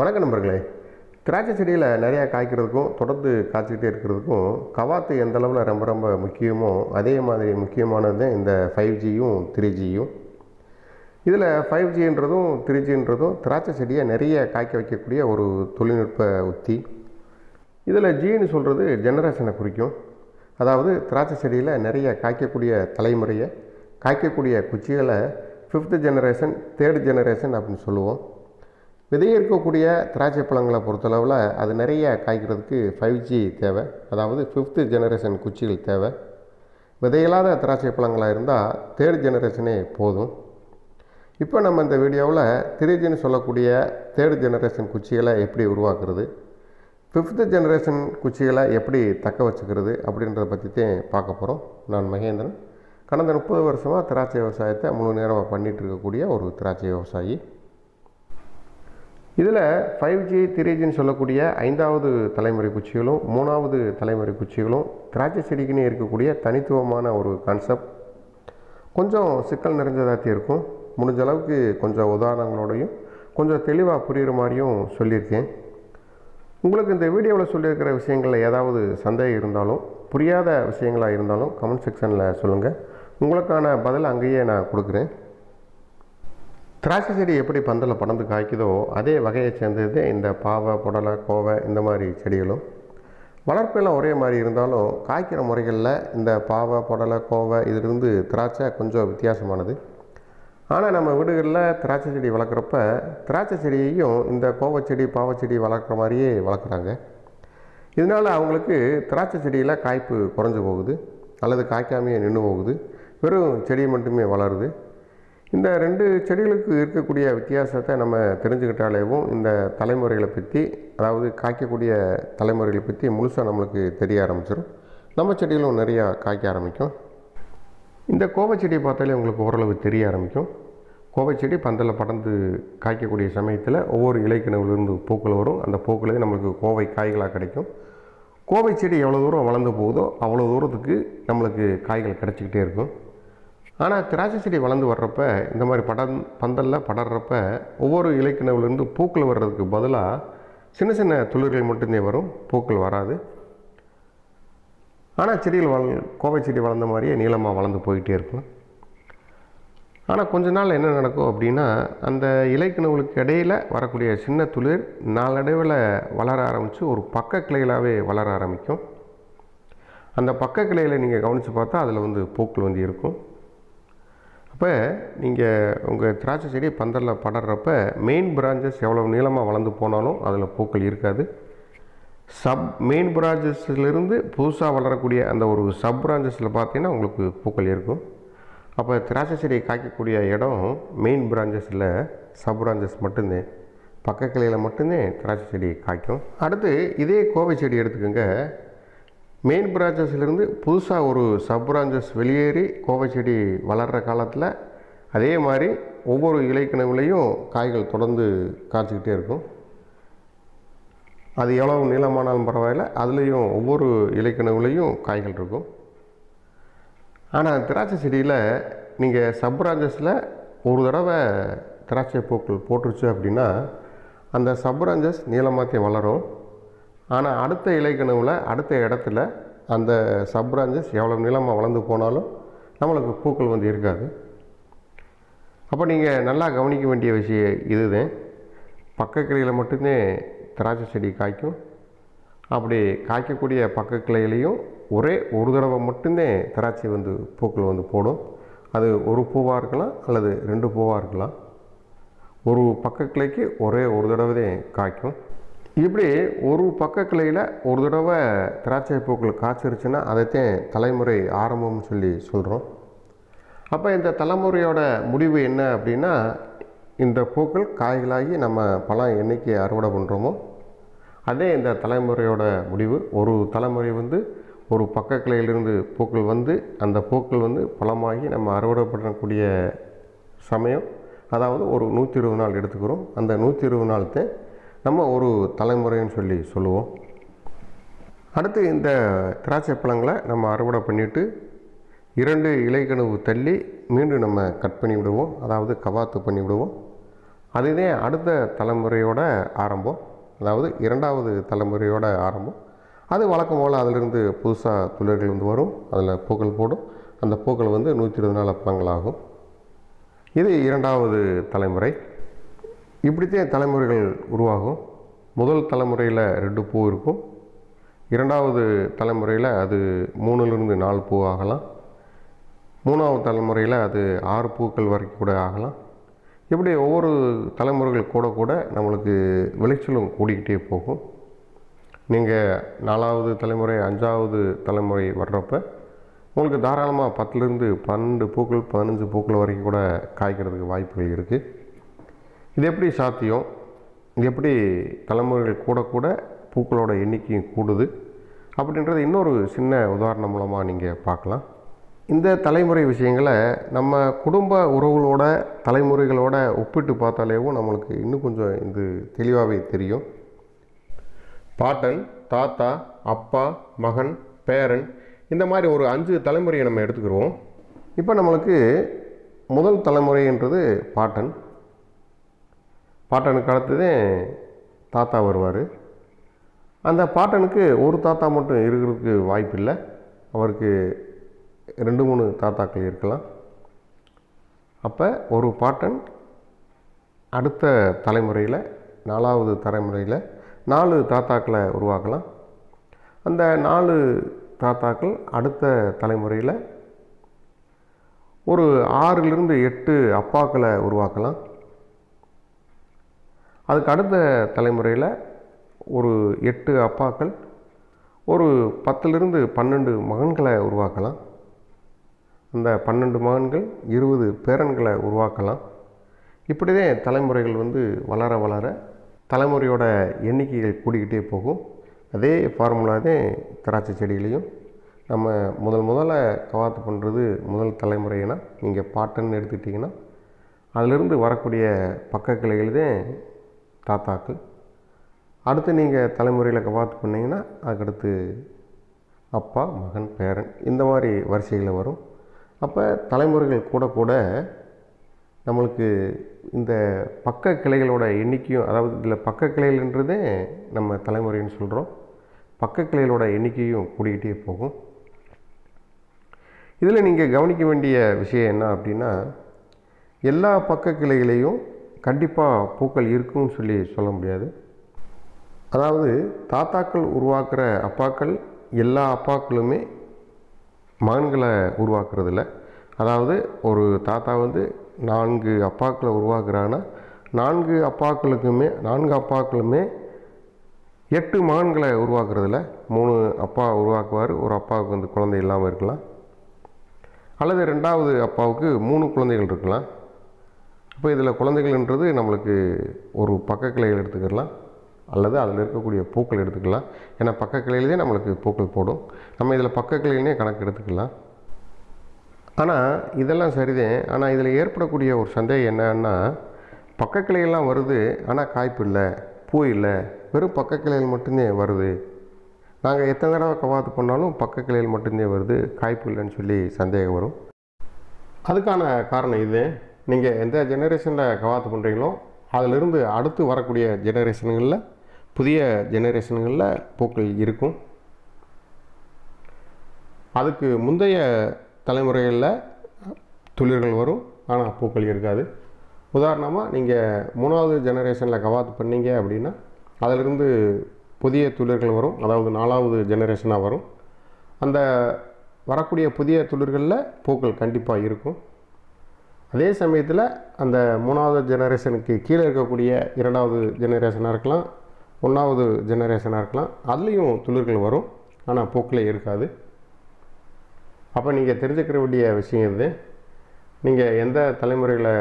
வணக்கம் நண்பர்களே. திராட்சை செடியில் நிறையா காய்க்கிறதுக்கும் தொடர்ந்து காய்ச்சிக்கிட்டே இருக்கிறதுக்கும் கவாத்து எந்த அளவில் ரொம்ப ரொம்ப முக்கியமோ அதே மாதிரி முக்கியமானது இந்த ஃபைவ் ஜியும் த்ரீ ஜியும் இதில் ஃபைவ் ஜின்றதும் த்ரீ ஜின்றதும் திராட்சை செடியை நிறைய காய்க்க வைக்கக்கூடிய ஒரு தொழில்நுட்ப உத்தி. இதில் ஜின்னு சொல்கிறது ஜெனரேஷனை குறிக்கும். அதாவது திராட்சை செடியில் நிறைய காய்க்கக்கூடிய தலைமுறையை காய்க்கக்கூடிய குச்சிகளை ஃபிஃப்த்து ஜெனரேஷன் தேர்ட் ஜெனரேஷன் அப்படின்னு சொல்லுவோம். விதைய இருக்கக்கூடிய திராட்சை பழங்களை பொறுத்தளவில் அது நிறைய காய்க்கிறதுக்கு ஃபைவ் ஜி தேவை. அதாவது ஃபிஃப்த்து ஜெனரேஷன் குச்சிகள் தேவை. விதையில்லாத திராட்சை பழங்களாக இருந்தால் தேர்ட் ஜெனரேஷனே போதும். இப்போ நம்ம இந்த வீடியோவில் திரிஜின்னு சொல்லக்கூடிய தேர்ட் ஜெனரேஷன் குச்சிகளை எப்படி உருவாக்குறது ஃபிஃப்த்து ஜெனரேஷன் குச்சிகளை எப்படி தக்க வச்சுக்கிறது அப்படின்றத பற்றி தான் பார்க்க போகிறோம் நான் மகேந்திரன். கடந்த முப்பது வருஷமாக திராட்சை விவசாயத்தை முழு நேரமாக பண்ணிகிட்டு இருக்கக்கூடிய ஒரு திராட்சை விவசாயி. இதில் ஃபைவ் ஜி த்ரீ ஜின்னு சொல்லக்கூடிய ஐந்தாவது தலைமுறை குச்சிகளும் மூணாவது தலைமுறை குச்சிகளும் திராட்சை செடிக்குன்னு இருக்கக்கூடிய தனித்துவமான ஒரு கான்செப்ட் கொஞ்சம் சிக்கல் நிறைஞ்சதாக இருக்கும். முடிஞ்ச அளவுக்கு கொஞ்சம் உதாரணங்களோடையும் கொஞ்சம் தெளிவாக புரிகிற மாதிரியும் சொல்லியிருக்கேன். உங்களுக்கு இந்த வீடியோவில் சொல்லியிருக்கிற விஷயங்களில் ஏதாவது சந்தேகம் இருந்தாலும் புரியாத விஷயங்களாக இருந்தாலும் கமெண்ட் செக்ஷனில் சொல்லுங்கள் உங்களுக்கான பதில் அங்கேயே நான் கொடுக்குறேன். திராட்சை செடி எப்படி பந்தலில் படர்ந்து காய்க்குதோ அதே வகையை சேர்ந்தது இந்த பாவை புடலை கோவை இந்த மாதிரி செடிகளும். வளர்ப்பெல்லாம் ஒரே மாதிரி இருந்தாலும் காய்க்கிற முறைகளில் இந்த பாவை புடலை கோவை இதிலிருந்து திராட்சை கொஞ்சம் வித்தியாசமானது. ஆனால் நம்ம வீடுகளில் திராட்சை செடி வளர்க்குறப்ப திராட்சை செடியையும் இந்த கோவை செடி பாவை செடி வளர்க்குற மாதிரியே வளர்க்குறாங்க. இதனால் அவங்களுக்கு திராட்சை செடியில் காய்ப்பு குறைஞ்சி போகுது. அல்லது காய்க்காமையே நின்று போகுது. வெறும் செடி மட்டுமே வளருது. இந்த ரெண்டு செடிகளுக்கு இருக்கக்கூடிய வித்தியாசத்தை நம்ம தெரிஞ்சுக்கிட்டாலேவும் இந்த தலைமுறைகளை பற்றி அதாவது காய்க்கக்கூடிய தலைமுறைகளை பற்றி முழுசாக நம்மளுக்கு தெரிய ஆரம்பிச்சிடும் நம்ம செடிகளும் நிறையா காய்க்க ஆரம்பிக்கும். இந்த கோவை செடியை பார்த்தாலே உங்களுக்கு ஓரளவு தெரிய ஆரம்பிக்கும். கோவை செடி பந்தலில் படர்ந்து காய்க்கக்கூடிய சமயத்தில் ஒவ்வொரு இலைக்கிணவுலேருந்து பூக்கள் வரும். அந்த பூக்களே நம்மளுக்கு கோவை காய்களாக கிடைக்கும். கோவை செடி எவ்வளோ தூரம் வளர்ந்து போகுதோ அவ்வளோ தூரத்துக்கு நம்மளுக்கு காய்கள் கிடச்சிக்கிட்டே இருக்கும். ஆனால் திராட்சை செடி வளர்ந்து வர்றப்ப இந்த மாதிரி படம் பந்தலில் படர்றப்ப ஒவ்வொரு இலைக்கிணவுலேருந்து பூக்கள் வர்றதுக்கு பதிலாக சின்ன சின்ன துளிர்கள் மட்டும்தான் வரும் பூக்கள் வராது. ஆனால் செடிகள் வள கோவை செடி வளர்ந்த மாதிரியே நீளமாக வளர்ந்து போயிட்டே இருக்கும். ஆனால் கொஞ்ச நாள் என்ன நடக்கும் அப்படின்னா அந்த இலைக்கிணவுகளுக்கு இடையில் வரக்கூடிய சின்ன துளிர் நாளடைவில் வளர ஆரம்பித்து ஒரு பக்க கிளைகளாகவே வளர ஆரம்பிக்கும். அந்த பக்க கிளையில் நீங்கள் கவனித்து பார்த்தா அதில் வந்து பூக்கள் வந்து இருக்கும். அப்போ நீங்கள் உங்கள் திராட்சை செடி பந்தலில் படர்றப்ப மெயின் பிரான்ச்சஸ் எவ்வளோ நீளமாக வளர்ந்து போனாலும் அதில் பூக்கள் இருக்காது. சப் மெயின் பிரான்ச்சஸ்லேருந்து புதுசாக வளரக்கூடிய அந்த ஒரு சப் பிரான்ச்சஸில் பார்த்தீங்கன்னா உங்களுக்கு பூக்கள் இருக்கும். அப்போ திராட்சை செடியை காய்க்கக்கூடிய இடம் மெயின் பிரான்ச்சஸில் சப் பிரான்ச்சஸ் மட்டும்தான் பக்க கிளையில் மட்டும்தான் திராட்சை செடி காய்க்கும். அடுத்து இதே கோவை செடி எடுத்துக்கோங்க. மெயின் பிரான்ச்சஸ்லேருந்து புதுசாக ஒரு சப் பிரான்ச்சஸ் வெளியேறி கோவை செடி வளர்கிற காலத்தில் அதே மாதிரி ஒவ்வொரு இலைக்கிணவுலையும் காய்கள் தொடர்ந்து காய்ச்சிக்கிட்டே இருக்கும். அது எவ்வளோ நீளமானாலும் பரவாயில்ல. அதுலேயும் ஒவ்வொரு இலைக்கிணவுலையும் காய்கள் இருக்கும். ஆனால் திராட்சை செடியில் நீங்கள் சப் பிரான்ச்சஸில் ஒரு தடவை திராட்சை பூக்கள் போட்டுருச்சு அப்படின்னா அந்த சப் பிரான்ச்சஸ் நீளமாற்றி வளரும். ஆனால் அடுத்த இலைக்கணுவில் அடுத்த இடத்துல அந்த சப் பிரான்ச்சஸ் எவ்வளோ நீளமாக வளர்ந்து போனாலும் நம்மளுக்கு பூக்கள் வந்து இருக்காது. அப்போ நீங்கள் நல்லா கவனிக்க வேண்டிய விஷயம் இதுதான். பக்க கிளையில் மட்டுமே திராட்சை செடி காய்க்கும். அப்படி காய்க்கக்கூடிய பக்க கிளையிலையும் ஒரே ஒரு தடவை மட்டுமே திராட்சை வந்து பூக்கள் வந்து போடும். அது ஒரு பூவாக இருக்கலாம் அல்லது ரெண்டு பூவாக இருக்கலாம். ஒரு பக்க கிளைக்கு ஒரே ஒரு தடவை தான் காய்க்கும். இப்படி ஒரு பக்க கிளையில் ஒரு தடவை திராட்சை பூக்கள் காய்ச்சிருச்சுன்னா அதைத்தான் தலைமுறை ஆரம்பம்னு சொல்லி சொல்கிறோம் அப்போ இந்த தலைமுறையோட முடிவு என்ன அப்படின்னா இந்த பூக்கள் காய்களாகி நம்ம பழம் என்றைக்கு அறுவடை பண்ணுறோமோ அதே இந்த தலைமுறையோட முடிவு. ஒரு தலைமுறை வந்து ஒரு பக்க கிளையிலிருந்து பூக்கள் வந்து அந்த பூக்கள் வந்து பழமாகி நம்ம அறுவடை பண்ணக்கூடிய சமயம் அதாவது ஒரு நூற்றி இருபது நாள் எடுத்துக்கிறோம். அந்த நூற்றி இருபது நாள் தான் நம்ம ஒரு தலைமுறைன்னு சொல்லி சொல்லுவோம். அடுத்து இந்த திராட்சை பழங்களை நம்ம அறுவடை பண்ணிவிட்டு இரண்டு இலைக்கணவு தள்ளி மீண்டும் நம்ம கட் பண்ணி விடுவோம். அதாவது கவாத்து பண்ணி விடுவோம். அதுவே அடுத்த தலைமுறையோட ஆரம்பம். அதாவது இரண்டாவது தலைமுறையோட ஆரம்பம். அது வழக்கம் போல் அதிலிருந்து புதுசாக துளிர்கள் வந்து வரும். அதில் பூக்கள் போடும். அந்த பூக்கள் வந்து நூற்றி இருபது நாள் பழங்களாகும். இது இரண்டாவது தலைமுறை. இப்படித்தான் தலைமுறைகள் உருவாகும். முதல் தலைமுறையில் ரெண்டு பூ இருக்கும். இரண்டாவது தலைமுறையில் அது மூணுலேருந்து நாலு பூ ஆகலாம். மூணாவது தலைமுறையில் அது ஆறு பூக்கள் வரைக்கும் கூட ஆகலாம். இப்படி ஒவ்வொரு தலைமுறைகள் கூட கூட நம்மளுக்கு விளைச்சலும் கூடிக்கிட்டே போகும். நீங்கள் நாலாவது தலைமுறை அஞ்சாவது தலைமுறை வர்றப்ப உங்களுக்கு தாராளமாக பத்துலேருந்து பன்னெண்டு பூக்கள் பதினஞ்சு பூக்கள் வரைக்கும் கூட காய்க்கிறதுக்கு வாய்ப்புகள் இருக்குது இது எப்படி சாத்தியம் இது எப்படி தலைமுறைகள் கூட கூட பூக்களோட எண்ணிக்கையும் கூடுது? அப்படின்றது இன்னொரு சின்ன உதாரணம் மூலமாக நீங்கள் பார்க்கலாம். இந்த தலைமுறை விஷயங்களை நம்ம குடும்ப உறவுகளோட தலைமுறைகளோட ஒப்பிட்டு பார்த்தாலேவும் நம்மளுக்கு இன்னும் கொஞ்சம் இது தெளிவாகவே தெரியும். பாட்டன் தாத்தா அப்பா மகன் பேரன் இந்த மாதிரி ஒரு அஞ்சு தலைமுறையை நம்ம எடுத்துக்கிறோம். இப்போ நம்மளுக்கு முதல் தலைமுறைன்றது பாட்டன். பாட்டனுக்கு அடுத்ததே தாத்தா வருவார். அந்த பாட்டனுக்கு ஒரு தாத்தா மட்டும் இருக்கிறதுக்கு வாய்ப்பில்லை. அவருக்கு ரெண்டு மூணு தாத்தாக்கள் இருக்கலாம். அப்போ ஒரு பாட்டன் அடுத்த தலைமுறையில் நாலாவது தலைமுறையில் நாலு தாத்தாக்களை உருவாக்கலாம். அந்த நாலு தாத்தாக்கள் அடுத்த தலைமுறையில் ஒரு ஆறிலிருந்து எட்டு அப்பாக்களை உருவாக்கலாம். அதுக்கு அடுத்த தலைமுறையில் ஒரு எட்டு அப்பாக்கள் ஒரு பத்துலேருந்து பன்னெண்டு மகன்களை உருவாக்கலாம். அந்த பன்னெண்டு மகன்கள் இருபது பேரன்களை உருவாக்கலாம். இப்படிதான் தலைமுறைகள் வந்து வளர வளர தலைமுறையோட எண்ணிக்கைகள் கூடிக்கிட்டே போகும். அதே ஃபார்முலா தான் திராட்சை செடியிலையும் நம்ம முதல் முதல்ல கவாத்து பண்ணுறது முதல் தலைமுறைனா நீங்கள் பாட்டன்னு எடுத்துக்கிட்டிங்கன்னா அதிலிருந்து வரக்கூடிய பக்க கிளைகள் தான் தாத்தாக்கள் அடுத்து நீங்கள் தலைமுறையில் கவாத்து பண்ணிங்கன்னா அதுக்கடுத்து அப்பா மகன் பேரன் இந்த மாதிரி வரிசைகளில் வரும். அப்போ தலைமுறைகள் கூட கூட நம்மளுக்கு இந்த பக்க கிளைகளோட எண்ணிக்கையும் அதாவது இதில் பக்க கிளைகள்ன்றதே நம்ம தலைமுறைன்னு சொல்கிறோம் பக்க கிளைகளோட எண்ணிக்கையும் கூடிக்கிட்டே போகும். இதில் நீங்கள் கவனிக்க வேண்டிய விஷயம் என்ன அப்படின்னா எல்லா பக்க கிளைகளையும் கண்டிப்பாக பூக்கள் இருக்கும்னு சொல்லி சொல்ல முடியாது. அதாவது தாத்தாக்கள் உருவாக்குற அப்பாக்கள் எல்லா அப்பாக்களுமே மகன்களை உருவாக்குறதில்ல. அதாவது ஒரு தாத்தா வந்து நான்கு அப்பாக்களை உருவாக்குறாங்கன்னா நான்கு அப்பாக்களுக்குமே நான்கு அப்பாக்களுமே எட்டு மகன்களை உருவாக்குறதில்ல. மூணு அப்பா உருவாக்குவார் ஒரு அப்பாவுக்கு வந்து குழந்தை இல்லாமல் இருக்கலாம். அல்லது ரெண்டாவது அப்பாவுக்கு மூணு குழந்தைகள் இருக்கலாம். இப்போ இதில் குழந்தைகள்ன்றது நம்மளுக்கு ஒரு பக்க கிளையில் எடுத்துக்கலாம் அல்லது அதில் இருக்கக்கூடிய பூக்கள் எடுத்துக்கலாம். ஏன்னா பக்க கிளையிலே நம்மளுக்கு பூக்கள் போடும். நம்ம இதில் பக்க கிளையிலே கணக்கு எடுத்துக்கலாம். ஆனால் இதெல்லாம் சரிதான். ஆனால் இதில் ஏற்படக்கூடிய ஒரு சந்தேகம் என்னன்னா பக்க கிளையெல்லாம் வருது ஆனால் காய்ப்பு இல்லை பூ இல்லை வெறும் பக்க கிளையில் மட்டும்தான் வருது. நாங்கள் எத்தனை தடவை கவாத்து பண்ணாலும் பக்க கிளையில் மட்டும்தான் வருது காய்ப்பு இல்லைன்னு சொல்லி சந்தேகம் வரும். அதுக்கான காரணம் இது. நீங்கள் எந்த ஜெனரேஷனில் கவாத்து பண்ணுறீங்களோ அதிலிருந்து அடுத்து வரக்கூடிய ஜெனரேஷனுங்களில் புதிய ஜெனரேஷனுங்களில் பூக்கள் இருக்கும். அதுக்கு முந்தைய தலைமுறைகளில் துளிர்கள் வரும் ஆனால் பூக்கள் இருக்காது. உதாரணமாக நீங்கள் மூணாவது ஜெனரேஷனில் கவாத்து பண்ணீங்க அப்படின்னா அதிலிருந்து புதிய துளிர்கள் வரும் அதாவது நாலாவது ஜெனரேஷனாக வரும். அந்த வரக்கூடிய புதிய துளிர்களில் பூக்கள் கண்டிப்பாக இருக்கும். அதே சமயத்தில் அந்த மூணாவது ஜெனரேஷனுக்கு கீழே இருக்கக்கூடிய இரண்டாவது ஜெனரேஷனாக இருக்கலாம் ஒன்றாவது ஜெனரேஷனாக இருக்கலாம். அதுலேயும் துளிர்கள் வரும் ஆனால் போக்கில் இருக்காது. அப்போ நீங்கள் தெரிஞ்சுக்கிற வேண்டிய விஷயம் இது. நீங்கள் எந்த தலைமுறையில்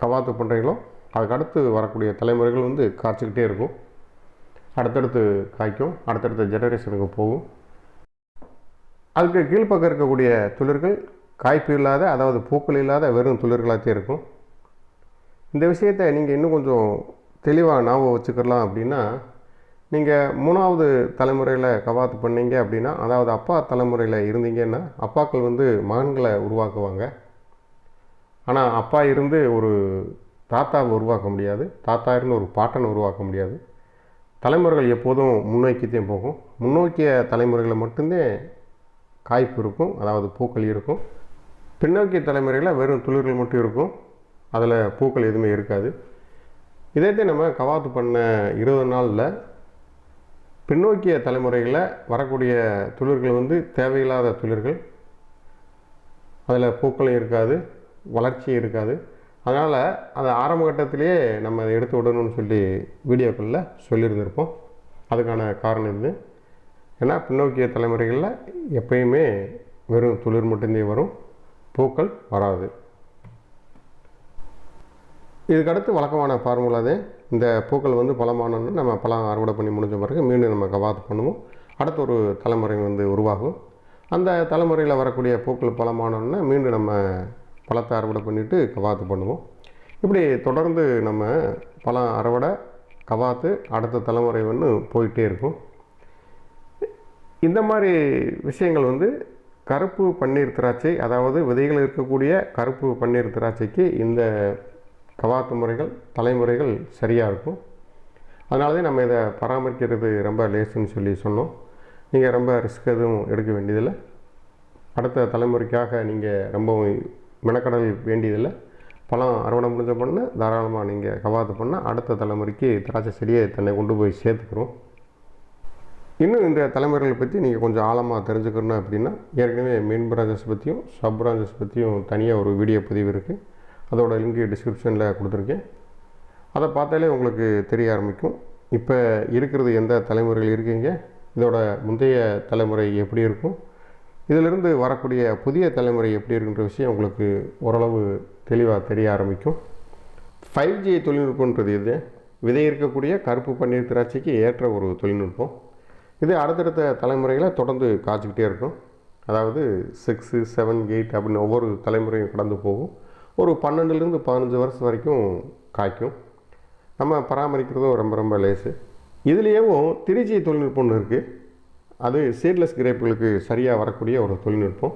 கவாத்து பண்ணுறீங்களோ அதுக்கு அடுத்து வரக்கூடிய தலைமுறைகள் வந்து காய்ச்சிக்கிட்டே இருக்கும். அடுத்தடுத்து காய்க்கும் அடுத்தடுத்த ஜெனரேஷனுக்கு போகும். அதுக்கு கீழ்ப்பக்கம் இருக்கக்கூடிய துளிர்கள் காய்ப்பு இல்லாத அதாவது பூக்கள் இல்லாத வெறும் துளிர்களாகத்தே இருக்கும். இந்த விஷயத்தை நீங்கள் இன்னும் கொஞ்சம் தெளிவாக ஞாபகம் வச்சுக்கலாம் அப்படின்னா நீங்கள் மூணாவது தலைமுறையில் கவாத்து பண்ணீங்க அப்படின்னா அதாவது அப்பா தலைமுறையில் இருந்தீங்கன்னா அப்பாக்கள் வந்து மகன்களை உருவாக்குவாங்க. ஆனால் அப்பா இருந்து ஒரு தாத்தாவை உருவாக்க முடியாது. தாத்தா இருந்து ஒரு பாட்டனை உருவாக்க முடியாது. தலைமுறைகள் எப்போதும் முன்னோக்கித்தான் போகும். முன்னோக்கிய தலைமுறைகளில் மட்டும்தான் காய்ப்பு இருக்கும் அதாவது பூக்கள் இருக்கும். பின்னோக்கிய தலைமுறையில் வெறும் துளிர்கள் மட்டும் இருக்கும். அதில் பூக்கள் எதுவுமே இருக்காது. இதே நம்ம கவாத்து பண்ண இருபது நாளில் பின்னோக்கிய தலைமுறைகளில் வரக்கூடிய துளிர்கள் வந்து தேவையில்லாத துளிர்கள். அதில் பூக்களும் இருக்காது வளர்ச்சியும் இருக்காது. அதனால் அதை ஆரம்ப கட்டத்திலேயே நம்ம அதை எடுத்து விடணும்னு சொல்லி வீடியோக்களில் சொல்லியிருந்திருப்போம். அதுக்கான காரணம் இது. ஏன்னா பின்னோக்கிய தலைமுறைகளில் எப்பயுமே வெறும் துளிர் மட்டும்தான் வரும். பூக்கள் வராது. இதுக்கடுத்து வழக்கமான ஃபார்முலா தான் இந்த பூக்கள் வந்து பழமானோன்னு நம்ம பழம் அறுவடை பண்ணி முடிஞ்ச பிறகு மீண்டும் நம்ம கவாத்து பண்ணுவோம். அடுத்த ஒரு தலைமுறை வந்து உருவாகும். அந்த தலைமுறையில் வரக்கூடிய பூக்கள் பழமானோன்னா மீண்டும் நம்ம பழத்தை அறுவடை பண்ணிவிட்டு கவாத்து பண்ணுவோம். இப்படி தொடர்ந்து நம்ம பழம் அறுவடை கவாத்து அடுத்த தலைமுறை வந்து போயிட்டே இருக்கும். இந்த மாதிரி விஷயங்கள் வந்து கருப்பு பன்னீர் திராட்சை அதாவது விதைகள் இருக்கக்கூடிய கருப்பு பன்னீர் திராட்சைக்கு இந்த கவாத்து முறைகள் தலைமுறைகள் சரியாக இருக்கும். அதனால தான் நம்ம இதை பராமரிக்கிறது ரொம்ப லேசுன்னு சொல்லி சொன்னோம். நீங்கள் ரொம்ப ரிஸ்க் எதுவும் எடுக்க வேண்டியதில்லை. அடுத்த தலைமுறைக்காக நீங்கள் ரொம்பவும் மெனக்கடல் வேண்டியதில்லை. பழம் அறுவடை முடிஞ்ச பண்ண தாராளமாக நீங்கள் கவாத்து பண்ணால் அடுத்த தலைமுறைக்கு திராட்சை செடியை தன்னை கொண்டு போய் சேர்த்துக்கிறோம். இன்னும் இந்த தலைமுறைகளை பற்றி நீங்கள் கொஞ்சம் ஆழமாக தெரிஞ்சுக்கணும் அப்படின்னா ஏற்கனவே மெயின் பிரான்ச்சஸ் பற்றியும் சப் பிரான்ச்சஸ் பற்றியும் தனியாக ஒரு வீடியோ பதிவு இருக்குது அதோட லிங்க் டிஸ்கிரிப்ஷனில் கொடுத்துருக்கேன். அதை பார்த்தாலே உங்களுக்கு தெரிய ஆரம்பிக்கும். இப்போ இருக்கிறது எந்த தலைமுறையில் இருக்கீங்க? இதோட முந்தைய தலைமுறை எப்படி இருக்கும்? இதிலிருந்து வரக்கூடிய புதிய தலைமுறை எப்படி இருக்குன்ற விஷயம் உங்களுக்கு ஓரளவு தெளிவாக தெரிய ஆரம்பிக்கும். ஃபைவ் ஜி தொழில்நுட்பன்றது இது. விதை இருக்கக்கூடிய கருப்பு பன்னீர் திராட்சைக்கு ஏற்ற ஒரு தொழில்நுட்பம். இது அடுத்தடுத்த தலைமுறையில் தொடர்ந்து காய்ச்சிக்கிட்டே இருக்கும் அதாவது சிக்ஸு செவன் எயிட் அப்படின்னு ஒவ்வொரு தலைமுறையும் கடந்து போகும். ஒரு பன்னெண்டுலேருந்து பதினஞ்சு வருஷம் வரைக்கும் காய்க்கும். நம்ம பராமரிக்கிறதும் ரொம்ப ரொம்ப லேசு. இதுலேயும் திருச்சி தொழில்நுட்பம் ஒன்று இருக்குது அது சீட்லெஸ் கிரேப்புகளுக்கு சரியாக வரக்கூடிய ஒரு தொழில்நுட்பம்.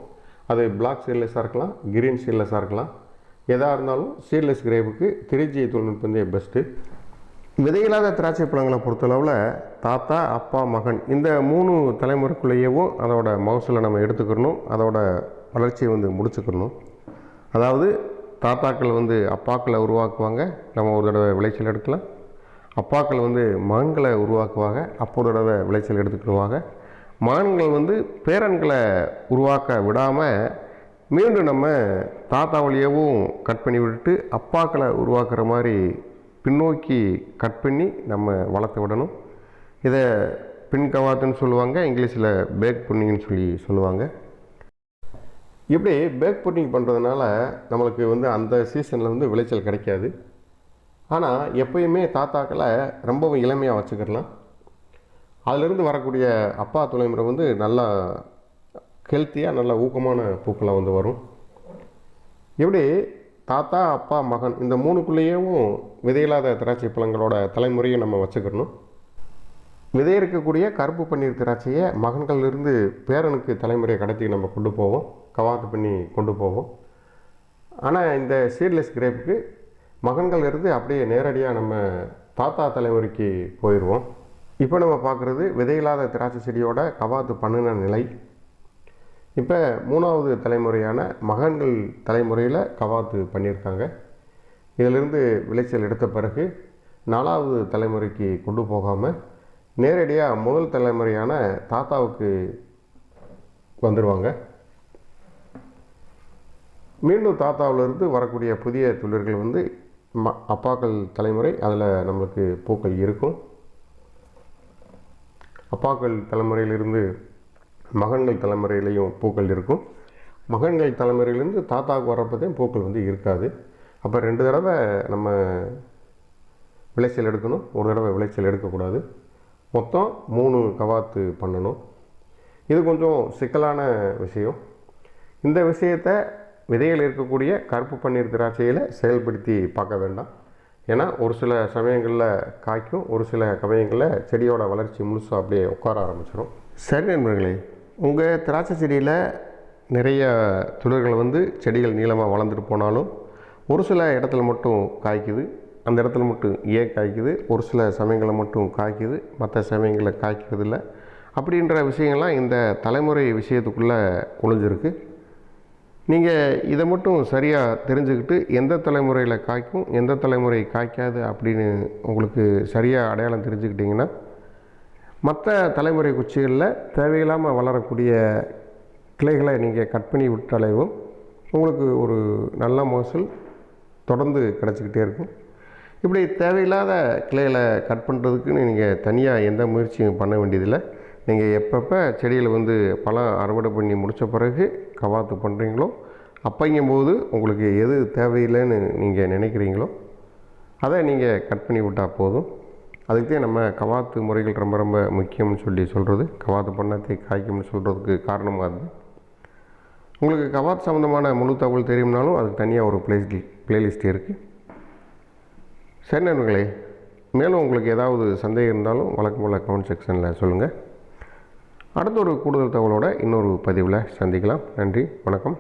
அது பிளாக் சீட்லெஸ்ஸாக இருக்கலாம் கிரீன் சீட்லெஸ்ஸாக இருக்கலாம். எதாக இருந்தாலும் சீட்லெஸ் கிரேப்புக்கு திருச்சி தொழில்நுட்பம் தான் பெஸ்ட்டு விதையில்லாத திராட்சை பழங்களை பொறுத்தளவில் தாத்தா அப்பா மகன் இந்த மூணு தலைமுறைக்குள்ளேயேவும் அதோட மகசூலை நம்ம எடுத்துக்கணும் அதோட வளர்ச்சியை வந்து முடிச்சுக்கணும் அதாவது தாத்தாக்கள் வந்து அப்பாக்களை உருவாக்குவாங்க. நம்ம ஒரு தடவை விளைச்சல் எடுக்கலாம். அப்பாக்கள் வந்து மகன்களை உருவாக்குவாங்க. அப்போ ஒரு தடவை விளைச்சல் எடுத்துக்கிடுவாங்க. மகன்கள் வந்து பேரன்களை உருவாக்க விடாமல் மீண்டும் நம்ம தாத்தா வழியாகவும் கட் பண்ணி விட்டுட்டு அப்பாக்களை உருவாக்குற மாதிரி பின்னோக்கி கட் பண்ணி நம்ம வளர்த்து விடணும். இதை பின் கவாத்துன்னு சொல்லுவாங்க இங்கிலீஷில் பேக் புன்னிங்னு சொல்லி சொல்லுவாங்க. இப்படி பேக் புன்னிங் பண்ணுறதுனால நம்மளுக்கு வந்து அந்த சீசனில் வந்து விளைச்சல் கிடைக்காது. ஆனால் எப்பயுமே தாத்தாக்களை ரொம்பவும் இளமையாக வச்சுக்கிடலாம். அதிலிருந்து வரக்கூடிய அப்பா தலைமுறை வந்து நல்லா ஹெல்த்தியாக நல்லா ஊக்கமான பூக்களாக வந்து வரும். இப்படி தாத்தா அப்பா மகன் இந்த மூணுக்குள்ளேயும் விதையில்லாத திராட்சை பழங்களோட தலைமுறையை நம்ம வச்சுக்கணும். விதை இருக்கக்கூடிய கருப்பு பன்னீர் திராட்சையை மகன்கள்லேருந்து பேரனுக்கு தலைமுறையை கடத்தி நம்ம கொண்டு போவோம். கவாத்து பண்ணி கொண்டு போவோம். ஆனால் இந்த சீட்லெஸ் கிரேப்புக்கு மகன்கள் இருந்து அப்படியே நேரடியாக நம்ம தாத்தா தலைமுறைக்கு போயிடுவோம் இப்போ நம்ம பார்க்குறது விதையில்லாத திராட்சை செடியோட கவாத்து பண்ணின நிலை. இப்போ மூணாவது தலைமுறையான மகன்கள் தலைமுறையில் கவாத்து பண்ணியிருக்காங்க. இதிலிருந்து விளைச்சல் எடுத்த பிறகு நாலாவது தலைமுறைக்கு கொண்டு போகாமல் நேரடியாக முதல் தலைமுறையான தாத்தாவுக்கு வந்துடுவாங்க மீண்டும் தாத்தாவிலிருந்து வரக்கூடிய புதிய துளிர்கள் வந்து ம அப்பாக்கள் தலைமுறை அதில் நம்மளுக்கு பூக்கள் இருக்கும். அப்பாக்கள் தலைமுறையிலிருந்து மகன்கள் தலைமுறையிலையும் பூக்கள் இருக்கும். மகன்கள் தலைமுறையிலேருந்து தாத்தாவுக்கு வர்றப்பதையும் பூக்கள் வந்து இருக்காது. அப்போ ரெண்டு தடவை நம்ம விளைச்சல் எடுக்கணும். ஒரு தடவை விளைச்சல் எடுக்கக்கூடாது. மொத்தம் மூணு கவாத்து பண்ணணும். இது கொஞ்சம் சிக்கலான விஷயம். இந்த விஷயத்தை விதையில் இருக்கக்கூடிய கருப்பு பன்னீர் திராட்சையில் செயல்படுத்தி பார்க்க வேண்டாம். ஏன்னா ஒரு சில சமயங்களில் காய்க்கும் ஒரு சில சமயங்களில் செடியோட வளர்ச்சி முழுசாக அப்படியே உட்கார ஆரம்பிச்சிடும் சரி நண்பர்களே உங்கள் திராட்சை செடியில் நிறைய துளிர்கள் வந்து செடிகள் நீளமாக வளர்ந்துட்டு போனாலும் ஒரு சில இடத்துல மட்டும் காய்க்குது. அந்த இடத்துல மட்டும் ஏன் காய்க்குது? ஒரு சில சமயங்களை மட்டும் காய்க்குது. மற்ற சமயங்களை காய்க்கிறதில்ல. அப்படின்ற விஷயங்கள்லாம் இந்த தலைமுறை விஷயத்துக்குள்ளே ஒளிஞ்சிருக்கு. நீங்கள் இதை மட்டும் சரியாக தெரிஞ்சுக்கிட்டு எந்த தலைமுறையில் காய்க்கும் எந்த தலைமுறை காய்க்காது அப்படின்னு உங்களுக்கு சரியாக அடையாளம் தெரிஞ்சுக்கிட்டிங்கன்னா மற்ற தலைமுறை குச்சிகளில் தேவையில்லாமல் வளரக்கூடிய கிளைகளை நீங்கள் கட் பண்ணி விட்டாலேவும் உங்களுக்கு ஒரு நல்ல மகசூல் தொடர்ந்து கிடச்சிக்கிட்டே இருக்கும். இப்படி தேவையில்லாத கிளைகளை கட் பண்ணுறதுக்குன்னு நீங்கள் தனியாக எந்த முயற்சியும் பண்ண வேண்டியதில்லை. நீங்கள் எப்பப்போ செடியில் வந்து பழம் அறுவடை பண்ணி முடித்த பிறகு கவாத்து பண்ணுறீங்களோ அப்பங்கும்போது உங்களுக்கு எது தேவையில்லைன்னு நீங்கள் நினைக்கிறீங்களோ அதை நீங்கள் கட் பண்ணி விட்டால் போதும். அதுக்குத்தான் நம்ம கவாத்து முறைகள் ரொம்ப ரொம்ப முக்கியம்னு சொல்லி சொல்கிறது கவாத்து பண்ணத்தை காய்க்கும்னு சொல்கிறதுக்கு காரணமாக அது. உங்களுக்கு கவாத் சம்மந்தமான முழு தகவல் தெரியும்னாலும் அதுக்கு தனியாக ஒரு பிளேஸ் பிளேலிஸ்ட் இருக்குது சரி நண்பர்களே மேலும் உங்களுக்கு ஏதாவது சந்தேகம் இருந்தாலும் வழக்கம் போல் கமெண்ட் செக்ஷனில் சொல்லுங்கள் அடுத்த ஒரு கூடுதல் தகவலோட இன்னொரு பதிவில் சந்திக்கலாம். நன்றி வணக்கம்.